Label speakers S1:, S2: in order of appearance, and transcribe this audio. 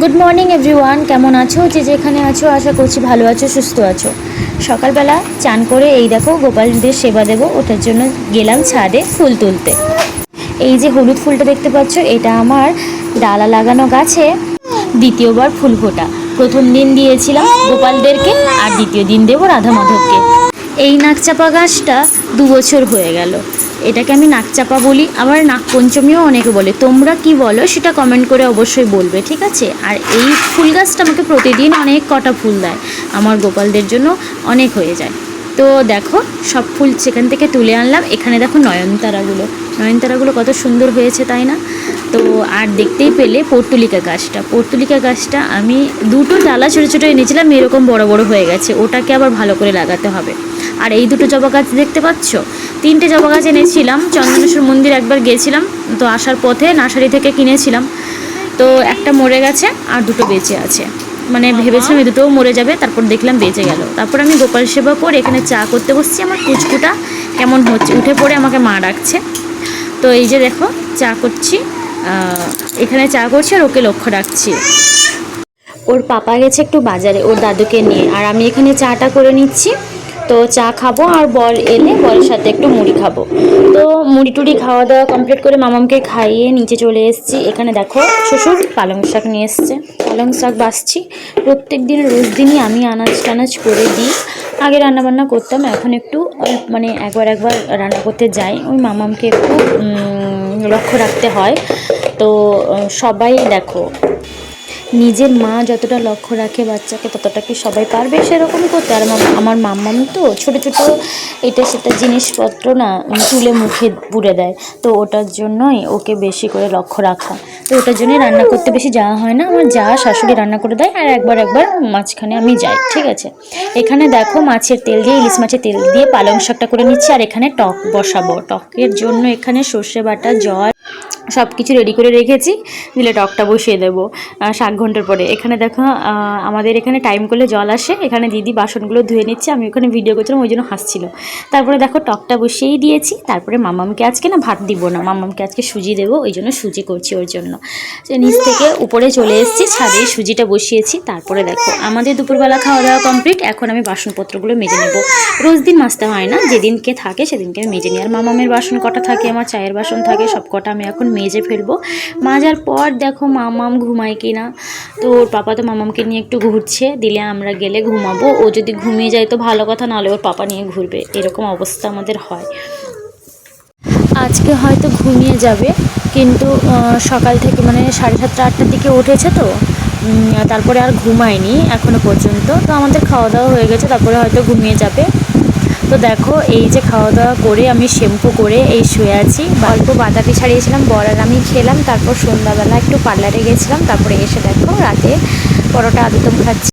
S1: Good morning everyone কেমন আছো? যে যেখানে আছো, আশা করছি ভালো আছো, সুস্থ আছো। সকালবেলা চান করে এই দেখো গোপালদের সেবা দেবো। ওটার জন্য গেলাম ছাদে ফুল তুলতে। এই যে হলুদ ফুলটা দেখতে পাচ্ছ, এটা আমার ডালা লাগানো গাছে দ্বিতীয়বার ফুল ফোটা। প্রথম দিন দিয়েছিলাম গোপালদেরকে, আর দ্বিতীয় দিন দেবো রাধা মাধবকে এই নাকচাপা গাছটা দু বছর হয়ে গেল। এটাকে আমি নাকচাপা বলি, আবার নাগপঞ্চমীও অনেকে বলে। তোমরা কি বলো সেটা কমেন্ট করে অবশ্যই বলবে, ঠিক আছে? আর এই ফুল গাছটা আমাকে প্রতিদিন অনেক কটা ফুল দেয়। আমার গোপালদের জন্য অনেক হয়ে যায়। তো দেখো, সব ফুল সেখান থেকে তুলে আনলাম। এখানে দেখো নয়নতারাগুলো। নয়নতারাগুলো কত সুন্দর হয়েছে, তাই না? তো আর দেখতেই পেলে পর্তুলিকা গাছটা। পর্তুলিকা গাছটা আমি দুটো ডালা ছোটো ছোটো এনেছিলাম, এরকম বড় বড় হয়ে গেছে। ওটাকে আবার ভালো করে লাগাতে হবে। আর এই দুটো জবা গাছ দেখতে পাচ্ছ? তিনটে জবা গাছ এনেছিলাম, চন্দনেশ্বর মন্দির একবার গিয়েছিলাম তো আসার পথে নার্সারি থেকে কিনেছিলাম। তো একটা মরে গেছে আর দুটো বেঁচে আছে। মানে ভেবেছিলাম এই দুটোও মরে যাবে, তারপর দেখলাম বেঁচে গেল। তারপর আমি গোপাল সেবা করে এখানে চা করতে বসছি, আমার কুচকুটা কেমন হচ্ছে, উঠে পড়ে আমাকে মা ডাকছে। তো এই যে দেখো, চা করছি এখানে চা করছি আর ওকে লক্ষ্য রাখছি। ওর পাপা গেছে একটু বাজারে, ওর দাদুকে নিয়ে, আর আমি এখানে চাটা করে নিচ্ছি। তো চা খাব আর বর এলে বরের সাথে একটু মুড়ি খাব। তো মুড়ি টুড়ি খাওয়া দাওয়া কমপ্লিট করে মামামকে খাইয়ে নিচে চলে এসেছি। এখানে দেখো শ্বশুর পালং শাক নিয়ে এসছে। পালং শাক বাছছি প্রত্যেক দিন রোজ দিনই আমি আনাজ টানাজ করে দিই। আগে রান্নাবান্না করতাম, এখন একটু মানে একবার একবার রান্না করতে যাই। ওই মামামকে একটু লক্ষ্য রাখতে হয়। তো সবাই দেখো নিজের মা যতটা লক্ষ্য রাখে বাচ্চাকে ততটা কি সবাই পারবে সেরকম করতে। আর আমার মাম্মাম তো ছোটো ছোটো এটা সেটা জিনিসপত্র না তুলে মুখে পুড়ে দেয়। তো ওটার জন্যই ওকে বেশি করে লক্ষ্য রাখা। তো ওটার জন্যই রান্না করতে বেশি যাওয়া হয় না। আমার যা শাশুড়ি রান্না করে দেয় আর একবার একবার মাঝখানে আমি যাই, ঠিক আছে? এখানে দেখো মাছের তেল দিয়ে, ইলিশ মাছের তেল দিয়ে পালং শাকটা করে নিচ্ছি। আর এখানে টক বসাবো। টকের জন্য এখানে সর্ষে বাটা জল সব কিছু রেডি করে রেখেছি দিলে টকটা বসিয়ে দেবো। সাত ঘণ্টার পরে। এখানে দেখো আমাদের এখানে টাইম করলে জল আসে। এখানে দিদি বাসনগুলো ধুয়ে নিচ্ছে। আমি ওখানে ভিডিও করছিলাম, ওই জন্য হাসছিল। তারপরে দেখো, টকটা বসিয়েই দিয়েছি। তারপরে মামামকে আজকে না ভাত দিব না। মামামকে আজকে সুজি দেবো, ওই জন্য সুজি করছি ওর জন্য। নিচ থেকে উপরে চলে এসেছি, ছাদে সুজিটা বসিয়েছি। তারপরে দেখো, আমাদের দুপুরবেলা খাওয়া দাওয়া কমপ্লিট এখন আমি বাসনপত্রগুলো মেজে নেব। রোজ দিন মাজতে হয় না। যেদিনকে থাকে, সেদিনকে আমি মেজে নিই। আর মামামের বাসন কটা থাকে, আমার চায়ের বাসন থাকে সব কটা আমি এখন মেজে ফেলব। মাজার পর দেখো মামাম ঘুমায় কি না তো ওর পাপা তো মামামকে নিয়ে একটু ঘুরছে। দিলে আমরা গেলে ঘুমাবো। ও যদি ঘুমিয়ে যায় তো ভালো কথা, নাহলে ওর পাপা নিয়ে ঘুরবে। এরকম অবস্থা আমাদের হয়। আজকে হয়তো ঘুমিয়ে যাবে, কিন্তু সকাল থেকে মানে সাড়ে সাতটা, আটটার দিকে উঠেছে তো। তারপরে আর ঘুমায়নি এখনও পর্যন্ত। তো আমাদের খাওয়া দাওয়া হয়ে গেছে, তারপরে হয়তো ঘুমিয়ে যাবে। তো দেখো, এই যে খাওয়া দাওয়া করে আমি শ্যাম্পু করে এই শুয়ে আছি। অল্প বাতাবি ছাড়িয়েছিলাম বরার আমি খেলাম, তারপর সন্ধ্যাবেলা একটু পার্লারে গেছিলাম, তারপরে এসে দেখো রাতে পরোটা আলুদম খাচ্ছি।